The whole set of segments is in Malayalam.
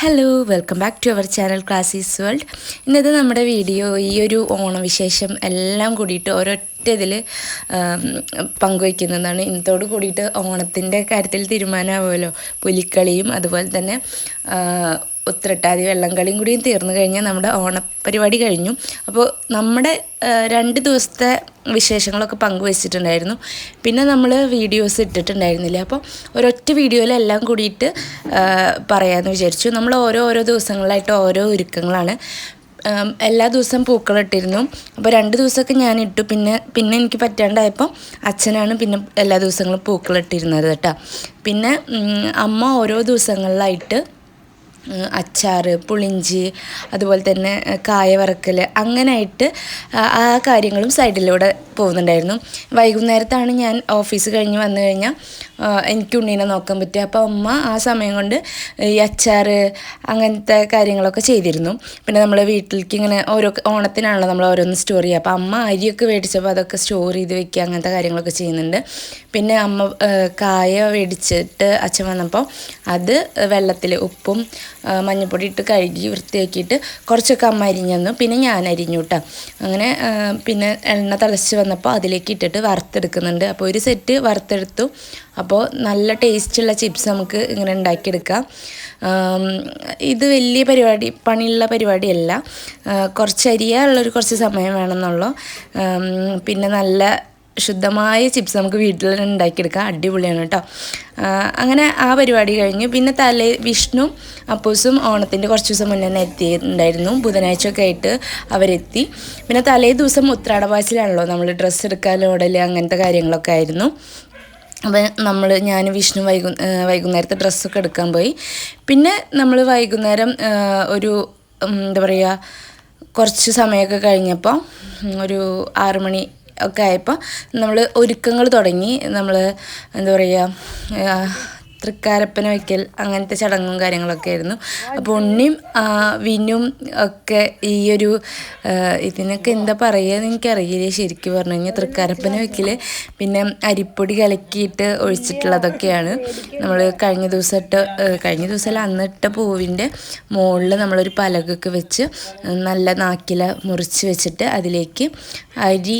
Hello welcome back to our channel classes world ഇന്നത്തെ നമ്മുടെ വീഡിയോ ഈ ഒരു ഓണവിശേഷം എല്ലാം കൂടിയിട്ട് ഒരൊറ്റ ഇതിൽ പങ്കുവയ്ക്കുന്നതാണ്. ഇന്നത്തോട് കൂടിയിട്ട് ഓണത്തിന്റെ കാര്യത്തിൽ തീരുമാനമാവുമല്ലോ. പുലിക്കളിയും അതുപോലെ തന്നെ ആ, ഉത്രട്ടാതി വെള്ളംകളിയും കൂടിയും തീർന്നു കഴിഞ്ഞാൽ നമ്മുടെ ഓണപ്പരിപാടി കഴിഞ്ഞു. അപ്പോൾ നമ്മുടെ രണ്ട് ദിവസത്തെ വിശേഷങ്ങളൊക്കെ പങ്കുവച്ചിട്ടുണ്ടായിരുന്നു. പിന്നെ നമ്മൾ വീഡിയോസ് ഇട്ടിട്ടുണ്ടായിരുന്നില്ല. അപ്പോൾ ഒരൊറ്റ വീഡിയോയിലെല്ലാം കൂടിയിട്ട് പറയാമെന്ന് വിചാരിച്ചു. നമ്മൾ ഓരോ ഓരോ ദിവസങ്ങളായിട്ട് ഓരോ ഒരുക്കങ്ങളാണ്. എല്ലാ ദിവസവും പൂക്കളിട്ടിരുന്നു. അപ്പോൾ രണ്ട് ദിവസമൊക്കെ ഞാൻ ഇട്ടു പിന്നെ പിന്നെ എനിക്ക് പറ്റാണ്ടായപ്പോൾ അച്ഛനാണ് പിന്നെ എല്ലാ ദിവസങ്ങളും പൂക്കളിട്ടിരുന്നത് കേട്ടോ. പിന്നെ അമ്മ ഓരോ ദിവസങ്ങളിലായിട്ട് അച്ചാറ് പുളിഞ്ചി അതുപോലെ തന്നെ കായ വറക്കൽ അങ്ങനെയായിട്ട് ആ- കാര്യങ്ങളും സൈഡിലൂടെ പോകുന്നുണ്ടായിരുന്നു. വൈകുന്നേരത്താണ് ഞാൻ ഓഫീസ് കഴിഞ്ഞ് വന്നു കഴിഞ്ഞാൽ എനിക്ക് ഉണ്ണീനെ നോക്കാൻ പറ്റുക അപ്പോൾ അമ്മ ആ സമയം കൊണ്ട് ഈ അച്ചാർ അങ്ങനത്തെ കാര്യങ്ങളൊക്കെ ചെയ്തിരുന്നു. പിന്നെ നമ്മൾ വീട്ടിലേക്ക് ഇങ്ങനെ ഓരോ ഓണത്തിനാണല്ലോ നമ്മൾ ഓരോന്ന് സ്റ്റോർ ചെയ്യുക. അപ്പോൾ അമ്മ അരിയൊക്കെ മേടിച്ചപ്പോൾ അതൊക്കെ സ്റ്റോർ ചെയ്ത് വെക്കുക അങ്ങനത്തെ കാര്യങ്ങളൊക്കെ ചെയ്യുന്നുണ്ട്. പിന്നെ അമ്മ കായ മേടിച്ചിട്ട് അച്ഛൻ വന്നപ്പോൾ അത് വെള്ളത്തിൽ ഉപ്പും മഞ്ഞൾപ്പൊടി ഇട്ട് കഴുകി വൃത്തിയാക്കിയിട്ട് കുറച്ചൊക്കെ അമ്മ അരിഞ്ഞു പിന്നെ ഞാൻ അരിഞ്ഞു കേട്ടോ അങ്ങനെ പിന്നെ എണ്ണ തിളച്ച് വന്നപ്പോൾ അതിലേക്ക് ഇട്ടിട്ട് വറുത്തെടുക്കുന്നുണ്ട്. അപ്പോൾ ഒരു സെറ്റ് വറുത്തെടുത്തു. അപ്പോൾ നല്ല ടേസ്റ്റുള്ള ചിപ്സ് നമുക്ക് ഇങ്ങനെ ഉണ്ടാക്കിയെടുക്കാം. ഇത് വലിയ പരിപാടി പണിയുള്ള പരിപാടിയല്ല. കുറച്ച് അരിയാനുള്ളൊരു കുറച്ച് സമയം വേണമെന്നുള്ളൂ. പിന്നെ നല്ല ശുദ്ധമായ ചിപ്സ് നമുക്ക് വീട്ടിൽ ഉണ്ടാക്കിയെടുക്കാം അടിപൊളിയാണ് കേട്ടോ. അങ്ങനെ ആ പരിപാടി കഴിഞ്ഞ് പിന്നെ തലേ വിഷ്ണു അപ്പൂസും ഓണത്തിന്റെ കുറച്ച് ദിവസം മുന്നേ തന്നെ എത്തിയിട്ടുണ്ടായിരുന്നു. ബുധനാഴ്ച ഒക്കെ ആയിട്ട് അവരെത്തി. പിന്നെ തലേ ദിവസം ഉത്രാടവാസിലാണല്ലോ നമ്മൾ ഡ്രസ്സ് എടുക്കാൻ ലോഡൽ അങ്ങനത്തെ കാര്യങ്ങളൊക്കെ ആയിരുന്നു. അപ്പം നമ്മൾ ഞാൻ വിഷ്ണു വൈകു വൈകുന്നേരത്തെ ഡ്രസ്സൊക്കെ എടുക്കാൻ പോയി. പിന്നെ നമ്മൾ വൈകുന്നേരം ഒരു എന്താ പറയുക കുറച്ച് സമയമൊക്കെ കഴിഞ്ഞപ്പോൾ ഒരു ആറ് മണി ഒക്കെ ആയപ്പോൾ നമ്മൾ ഒരുക്കങ്ങൾ തുടങ്ങി. നമ്മൾ എന്താ പറയുക തൃക്കാരപ്പന വയ്ക്കൽ അങ്ങനത്തെ ചടങ്ങും കാര്യങ്ങളൊക്കെ ആയിരുന്നു. അപ്പോൾ ഉണ്ണിയും വിനും ഒക്കെ ഈ ഒരു ഇതിനൊക്കെ എന്താ പറയുക എനിക്കറിയില്ല. ശരിക്കും പറഞ്ഞു കഴിഞ്ഞാൽ തൃക്കാരപ്പന വയ്ക്കൽ പിന്നെ അരിപ്പൊടി കലക്കിയിട്ട് ഒഴിച്ചിട്ടുള്ളതൊക്കെയാണ്. നമ്മൾ കഴിഞ്ഞ ദിവസം ഇട്ട കഴിഞ്ഞ ദിവസമല്ല അന്നിട്ട പൂവിന്റെ മുകളിൽ നമ്മളൊരു പലകൊക്കെ വെച്ച് നല്ല നാക്കില മുറിച്ച് വെച്ചിട്ട് അതിലേക്ക് അരി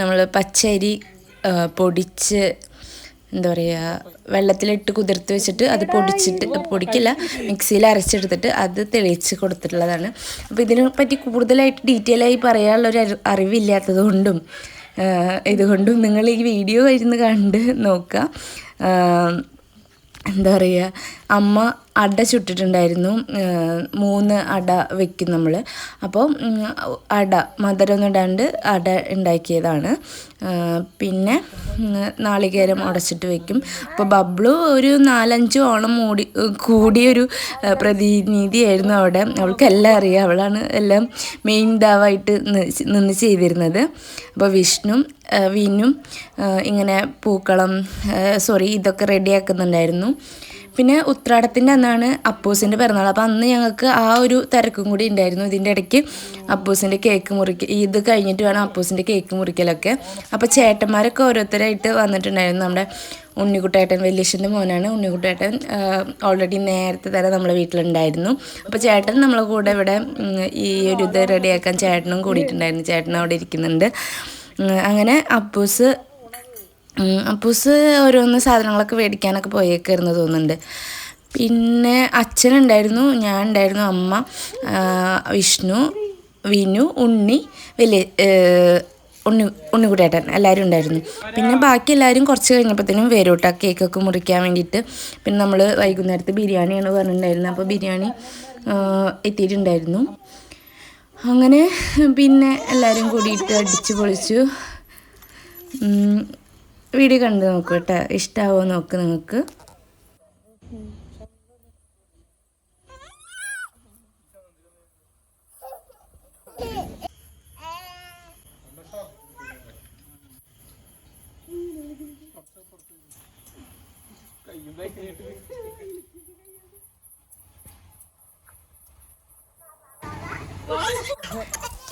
നമ്മൾ പച്ചരി പൊടിച്ച് എന്താ പറയുക വെള്ളത്തിലിട്ട് കുതിർത്ത് വെച്ചിട്ട് അത് പൊടിച്ചിട്ട് പൊടിക്കില്ല മിക്സിയിൽ അരച്ചെടുത്തിട്ട് അത് തെളിയിച്ച് കൊടുത്തിട്ടുള്ളതാണ്. അപ്പോൾ ഇതിനെ പറ്റി കൂടുതലായിട്ട് ഡീറ്റെയിൽ ആയി പറയാനുള്ളൊരു അറിവില്ലാത്തത് കൊണ്ടും ഇതുകൊണ്ടും നിങ്ങൾ ഈ വീഡിയോ ഇരുന്ന് കണ്ട് നോക്കുക എന്താ പറയുക അമ്മ അട ചുട്ടിട്ടുണ്ടായിരുന്നു. മൂന്ന് അട വെക്കും നമ്മൾ അപ്പോൾ അട മധുരമൊന്നും ഇടാണ്ട് അട ഉണ്ടാക്കിയതാണ്. പിന്നെ നാളികേരം ഉടച്ചിട്ട് വെക്കും. അപ്പോൾ ബബ്ലു ഒരു നാലഞ്ച് ഓണം മൂടി കൂടിയൊരു പ്രതിനിധിയായിരുന്നു അവിടെ. അവൾക്ക് എല്ലാം അറിയാം. അവളാണ് എല്ലാം മെയിൻ ഇതാവായിട്ട് നിന്ന് ചെയ്തിരുന്നത്. അപ്പോൾ വിഷ്ണു വിനും ഇങ്ങനെ പൂക്കളം സോറി ഇതൊക്കെ റെഡിയാക്കുന്നുണ്ടായിരുന്നു. പിന്നെ ഉത്രാടത്തിന്റെ അന്നാണ് അപ്പൂസിന്റെ പിറന്നാൾ. അപ്പോൾ അന്ന് ഞങ്ങൾക്ക് ആ ഒരു തിരക്കും കൂടി ഉണ്ടായിരുന്നു ഇതിന്റെ ഇടയ്ക്ക്. അപ്പൂസിന്റെ കേക്ക് മുറിക്ക ഇത് കഴിഞ്ഞിട്ട് വേണം അപ്പൂസിന്റെ കേക്ക് മുറിക്കലൊക്കെ. അപ്പോൾ ചേട്ടന്മാരൊക്കെ ഓരോരുത്തരായിട്ട് വന്നിട്ടുണ്ടായിരുന്നു. നമ്മുടെ ഉണ്ണിക്കുട്ടേട്ടൻ വലിയച്ഛന്റെ മോനാണ് ഉണ്ണിക്കുട്ടേട്ടൻ ഓൾറെഡി നേരത്തെ തന്നെ നമ്മളെ വീട്ടിലുണ്ടായിരുന്നു. അപ്പോൾ ചേട്ടൻ നമ്മളെ കൂടെ ഇവിടെ ഈ ഒരു ഇത് റെഡിയാക്കാൻ ചേട്ടനും കൂടിയിട്ടുണ്ടായിരുന്നു. ചേട്ടൻ അവിടെ ഇരിക്കുന്നുണ്ട്. അങ്ങനെ അപ്പൂസ് അപ്പൂസ് ഓരോന്ന് സാധനങ്ങളൊക്കെ മേടിക്കാനൊക്കെ പോയേക്കായിരുന്നു തോന്നുന്നുണ്ട്. പിന്നെ അച്ഛനുണ്ടായിരുന്നു ഞാൻ ഉണ്ടായിരുന്നു അമ്മ വിഷ്ണു വിനു ഉണ്ണി വലിയ ഉണ്ണി ഉണ്ണിക്കുട്ടേട്ടൻ എല്ലാവരും ഉണ്ടായിരുന്നു. പിന്നെ ബാക്കി എല്ലാവരും കുറച്ച് കഴിഞ്ഞപ്പോഴത്തേനും വരും കേട്ടോ കേക്കൊക്കെ മുറിക്കാൻ വേണ്ടിയിട്ട് പിന്നെ നമ്മൾ വൈകുന്നേരത്ത് ബിരിയാണിയാണ് പറഞ്ഞിട്ടുണ്ടായിരുന്നത്. അപ്പോൾ ബിരിയാണി എത്തിയിട്ടുണ്ടായിരുന്നു. അങ്ങനെ പിന്നെ എല്ലാവരും കൂടിയിട്ട് അടിച്ച് പൊളിച്ചു. വീഡിയോ കണ്ട് നോക്കൂ കേട്ടോ. ഇഷ്ടമാവോ നോക്ക് നിങ്ങൾക്ക്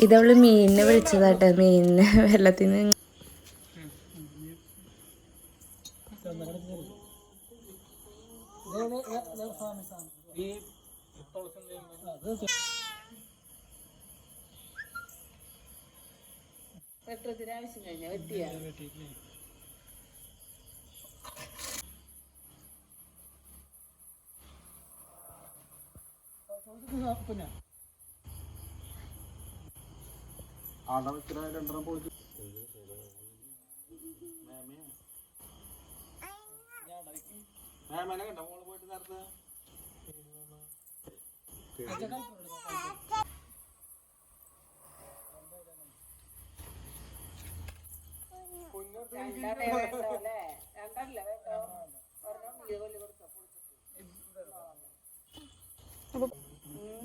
ഇതവൾ മീനിനെ വിളിച്ചതാട്ടെ. മീനിനെ വെള്ളത്തിൽ നിന്ന് വെട്ടത്തിന് ആവശ്യം കഴിഞ്ഞ വെട്ടിയാ പിന്നെ ആടെ വെക്കണ രണ്ടെണ്ണം പൊളിച്ചു മേമേനെ കണ്ട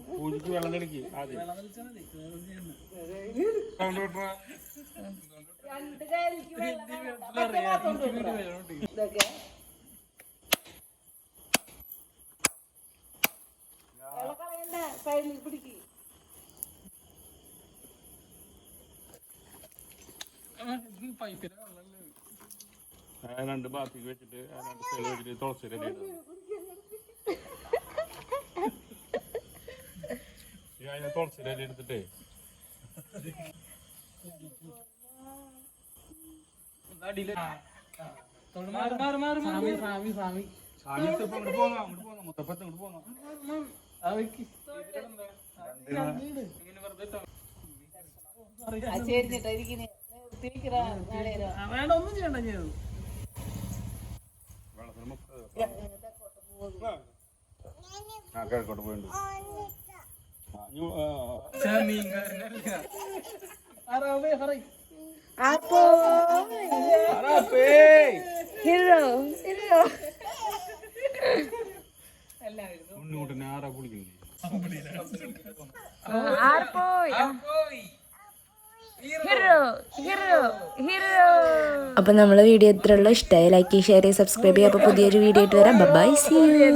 പൂജിക്ക് വെള്ളം തെളിക്ക് ആദ്യം വെള്ളം രണ്ട് ബാത്തിക്ക് വെച്ചിട്ട് രണ്ട് സൈഡ് വെച്ചിട്ട് തുളസി റെഡി അതിനെ തുളസി റെഡി എടുത്തിട്ടേ ഒന്ന് വേണ്ട ഒന്നും ചെയ്യണ്ട ഞാൻ ആ കിഴക്കോട്ട് പോയിട്ടുണ്ട് ഉണ്ണിക്കുട്ടനെ ആരാ ആർപ്പോയി? ഹീറോ ഹീറോ ഹീറോ അപ്പൊ നമ്മളെ വീഡിയോ ഇത്രയുള്ള ഇഷ്ടമായി ലൈക്ക് ഷെയർ ചെയ്യുക സബ്സ്ക്രൈബ് ചെയ്യുക അപ്പൊ പുതിയൊരു വീഡിയോ ആയിട്ട് വരാം. Bye see you